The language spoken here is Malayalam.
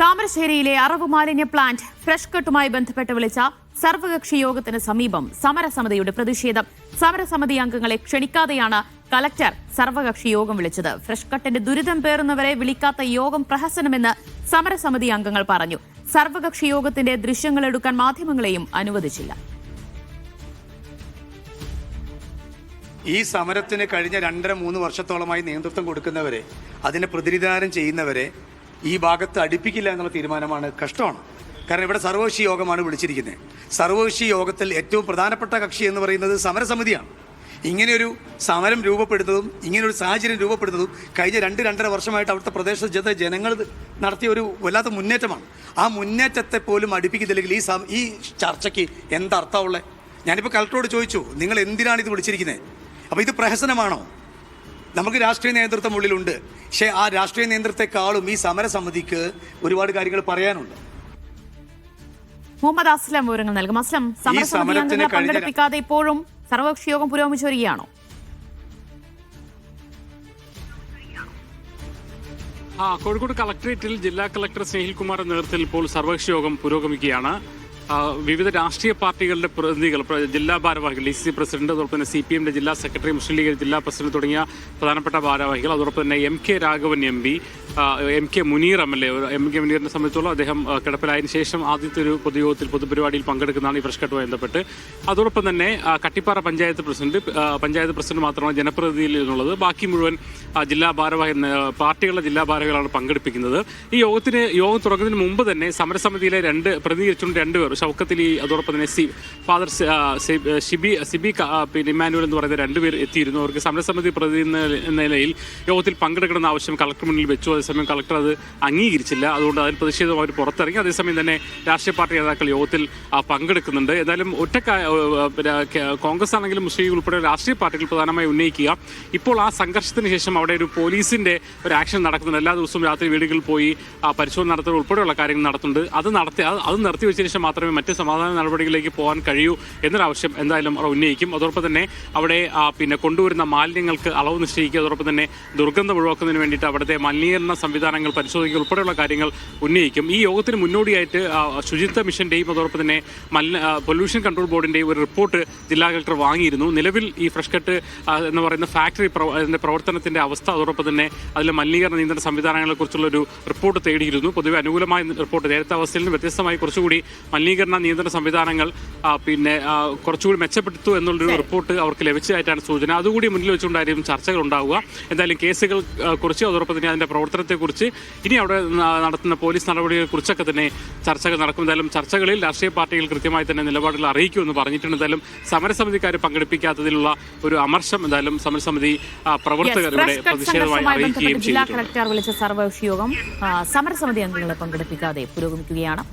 താമരശ്ശേരിയിലെ അറവ് മാലിന്യ പ്ലാന്റ് ഫ്രഷ് കട്ടുമായി ബന്ധപ്പെട്ട് വിളിച്ച സർവകക്ഷി യോഗത്തിന് സമീപം സമരസമിതിയുടെ പ്രതിഷേധം. സമരസമിതി അംഗങ്ങളെ ക്ഷണിക്കാതെയാണ് കലക്ടർ സർവകക്ഷി യോഗം വിളിച്ചത്. ഫ്രഷ് കട്ടിന്റെ ദുരിതം പേറുന്നവരെ വിളിക്കാത്ത യോഗം പ്രഹസനമെന്ന് സമരസമിതി അംഗങ്ങൾ പറഞ്ഞു. സർവകക്ഷി യോഗത്തിന്റെ ദൃശ്യങ്ങൾ എടുക്കാൻ മാധ്യമങ്ങളെയും അനുവദിച്ചില്ല. ഈ സമരത്തിന് കഴിഞ്ഞ രണ്ടര മൂന്ന് വർഷത്തോളമായി നേതൃത്വം കൊടുക്കുന്നവരെ അതിനെ പ്രതിനിധാനം ചെയ്യുന്നവരെ ഈ ഭാഗത്ത് അടുപ്പിക്കില്ല എന്നുള്ള തീരുമാനമാണ് കഷ്ടമാണ്. കാരണം ഇവിടെ സർവകക്ഷി യോഗമാണ് വിളിച്ചിരിക്കുന്നത്. സർവകക്ഷി യോഗത്തിൽ ഏറ്റവും പ്രധാനപ്പെട്ട കക്ഷി എന്ന് പറയുന്നത് സമരസമിതിയാണ്. ഇങ്ങനെയൊരു സമരം രൂപപ്പെടുന്നതും ഇങ്ങനെയൊരു സാഹചര്യം രൂപപ്പെടുന്നതും കഴിഞ്ഞ രണ്ട് രണ്ടര വർഷമായിട്ട് അവിടുത്തെ പ്രദേശത്തെ ജനങ്ങൾ നടത്തിയ ഒരു വല്ലാത്ത മുന്നേറ്റമാണ്. ആ മുന്നേറ്റത്തെ പോലും അടുപ്പിക്കുന്നില്ലെങ്കിൽ ഈ ഈ ചർച്ചയ്ക്ക് എന്തർത്ഥമുള്ളത് ഞാനിപ്പോൾ കളക്ടറോട് ചോദിച്ചു നിങ്ങൾ എന്തിനാണ് ഇത് വിളിച്ചിരിക്കുന്നത്? അപ്പോൾ ഇത് പ്രഹസനമാണോ? നമുക്ക് രാഷ്ട്രീയ നേതൃത്വം ഉള്ളിലുണ്ട്. പക്ഷേ ആ രാഷ്ട്രീയ നേതൃത്വത്തെക്കാളും ഈ സമരസമിതിക്ക് ഒരുപാട് കാര്യങ്ങൾ പറയാനുണ്ട്. മുഹമ്മദ് അസ്ലം വിവരങ്ങൾ നൽകും. അസ്ലം സമരസമിതി പങ്കെടുപ്പിക്കാതെ ഇപ്പോഴും സർവകക്ഷി യോഗം പുരോഗമിച്ചു വരികയാണോ ആ കോഴിക്കോട് കളക്ടറേറ്റിൽ ജില്ലാ കളക്ടർ സ്നേഹിൽ കുമാറിന്റെ നേതൃത്വത്തിൽ ഇപ്പോൾ സർവകക്ഷി യോഗം പുരോഗമിക്കുകയാണ്. വിവിധ രാഷ്ട്രീയ പാർട്ടികളുടെ പ്രതിനിധികൾ ജില്ലാ ഭാരവാഹികൾ ഡി സി സി പ്രസിഡന്റ് അതോടൊപ്പം തന്നെ സി പി എമ്മിന്റെ ജില്ലാ സെക്രട്ടറി മുസ്ലിം ലീഗ് ജില്ലാ പ്രസിഡന്റ് തുടങ്ങിയ പ്രധാനപ്പെട്ട ഭാരവാഹികൾ അതോടൊപ്പം തന്നെ M K Raghavan M P M K Muneer M L A M K മുനീറിനെ സംബന്ധിച്ചോളം അദ്ദേഹം കിടപ്പിലായതിനു ശേഷം ആദ്യത്തെ ഒരു പൊതുയോഗത്തിൽ പൊതുപരിപാടിയിൽ പങ്കെടുക്കുന്നതാണ് ഈ ഫ്രഷ് കട്ടുമായി ബന്ധപ്പെട്ട്. അതോടൊപ്പം തന്നെ കട്ടിപ്പാറ പഞ്ചായത്ത് പ്രസിഡന്റ് പഞ്ചായത്ത് പ്രസിഡന്റ് മാത്രമാണ് ജനപ്രതിനിധിയിൽ നിന്നുള്ളത്. ബാക്കി മുഴുവൻ ജില്ലാ ഭാരവാഹി പാർട്ടികളുടെ ജില്ലാ ഭാരവാഹികളാണ് പങ്കെടുപ്പിക്കുന്നത്. ഈ യോഗത്തിന് യോഗം തുടങ്ങുന്നതിന് മുമ്പ് തന്നെ സമരസമിതിയിലെ രണ്ട് പ്രതിനിധീകരിച്ചുകൊണ്ട് രണ്ടുപേർ ഷൗക്കത്തിൽ അതോടൊപ്പം തന്നെ സി ഫാദർ ഷിബി സിബി പിന്നെ ഇമാനുവൽ എന്ന് പറയുന്ന രണ്ടുപേർ എത്തിയിരുന്നു. അവർക്ക് സമരസമിതി പ്രതി നിലയിൽ യോഗത്തിൽ പങ്കെടുക്കണമെന്ന ആവശ്യം കളക്ടർ മുന്നിൽ വെച്ചു. അതേസമയം കളക്ടർ അത് അംഗീകരിച്ചില്ല. അതുകൊണ്ട് അതിൽ പ്രതിഷേധം അവർ പുറത്തിറങ്ങി. അതേസമയം തന്നെ രാഷ്ട്രീയ പാർട്ടി നേതാക്കൾ യോഗത്തിൽ പങ്കെടുക്കുന്നുണ്ട്. എന്തായാലും ഒറ്റ കോൺഗ്രസ് ആണെങ്കിലും മുസ്ലിം ഉൾപ്പെടെ രാഷ്ട്രീയ പാർട്ടികൾ പ്രധാനമായി ഉന്നയിക്കുക. ഇപ്പോൾ ആ സംഘർഷത്തിന് ശേഷം അവിടെ ഒരു പോലീസിന്റെ ഒരു ആക്ഷൻ നടക്കുന്നുണ്ട്. എല്ലാ ദിവസവും രാത്രി വീടുകളിൽ പോയി പരിശോധന നടത്തുക ഉൾപ്പെടെയുള്ള കാര്യങ്ങൾ നടത്തുന്നുണ്ട്. അത് നടത്തി അത് നിർത്തിവെച്ചതിന് നിർത്തി വെച്ചതിന് ശേഷം മാത്രമേ മറ്റ് സമാധാന നടപടികളിലേക്ക് പോകാൻ കഴിയൂ എന്നൊരാവശ്യം എന്തായാലും അവർ ഉന്നയിക്കും. അതോടൊപ്പം തന്നെ അവിടെ പിന്നെ കൊണ്ടുവരുന്ന മാലിന്യങ്ങൾക്ക് അളവ് നിശ്ചയിക്കുക അതോടൊപ്പം തന്നെ ദുർഗന്ധം ഒഴിവാക്കുന്നതിന് വേണ്ടിയിട്ട് അവിടുത്തെ മലിനീകരണ സംവിധാനങ്ങൾ പരിശോധിക്കുക ഉൾപ്പെടെയുള്ള കാര്യങ്ങൾ ഉന്നയിക്കും. ഈ യോഗത്തിന് മുന്നോടിയായിട്ട് ശുചിത്വ മിഷന്റെയും അതോടൊപ്പം തന്നെ മലിന പൊല്യൂഷൻ കൺട്രോൾ ബോർഡിന്റെയും ഒരു റിപ്പോർട്ട് ജില്ലാ കളക്ടർ വാങ്ങിയിരുന്നു. നിലവിൽ ഈ ഫ്രഷ് കട്ട് എന്ന് പറയുന്ന ഫാക്ടറി പ്രവർത്തനത്തിന്റെ അവസ്ഥ അതോടൊപ്പം തന്നെ അതിലെ മലിനീകരണ നിയന്ത്രണ സംവിധാനങ്ങളെ കുറിച്ചുള്ള ഒരു റിപ്പോർട്ട് തേടിയിരുന്നു. പൊതുവെ അനുകൂലമായ റിപ്പോർട്ട് നേരത്തെ അവസ്ഥയിൽ നിന്ന് വ്യത്യസ്തമായി കുറച്ചുകൂടി മലിനീകരണ നിയന്ത്രണ സംവിധാനങ്ങൾ പിന്നെ കുറച്ചുകൂടി മെച്ചപ്പെടുത്തു എന്നുള്ളൊരു റിപ്പോർട്ട് അവർക്ക് ലഭിച്ചതായിട്ടാണ് സൂചന. അതുകൂടി മുന്നിൽ വെച്ചുകൊണ്ടായിരിക്കും ചർച്ചകൾ ഉണ്ടാവുക എന്തായാലും കേസുകൾ കുറിച്ച് അതോടൊപ്പം തന്നെ അതിന്റെ പ്രവർത്തനത്തെക്കുറിച്ച് ഇനി അവിടെ നടത്തുന്ന പോലീസ് നടപടികളെ കുറിച്ചൊക്കെ തന്നെ ചർച്ചകൾ നടക്കും. എന്തായാലും ചർച്ചകളിൽ രാഷ്ട്രീയ പാർട്ടികൾ കൃത്യമായി തന്നെ നിലപാടുകൾ അറിയിക്കുമെന്ന് പറഞ്ഞിട്ടുണ്ട്. എന്തായാലും സമരസമിതിക്കാർ പങ്കെടുപ്പിക്കാത്തതിലുള്ള ഒരു അമർശം എന്തായാലും സമരസമിതി പ്രവർത്തകർ ഇവിടെ പ്രതിഷേധമായി അറിയിക്കുകയും ചെയ്യും കളക്ടർ വിളിച്ച സർവകക്ഷി യോഗം സമരസമിതി അംഗങ്ങളെ പങ്കെടുപ്പിക്കാതെ പുരോഗമിക്കുകയാണ്.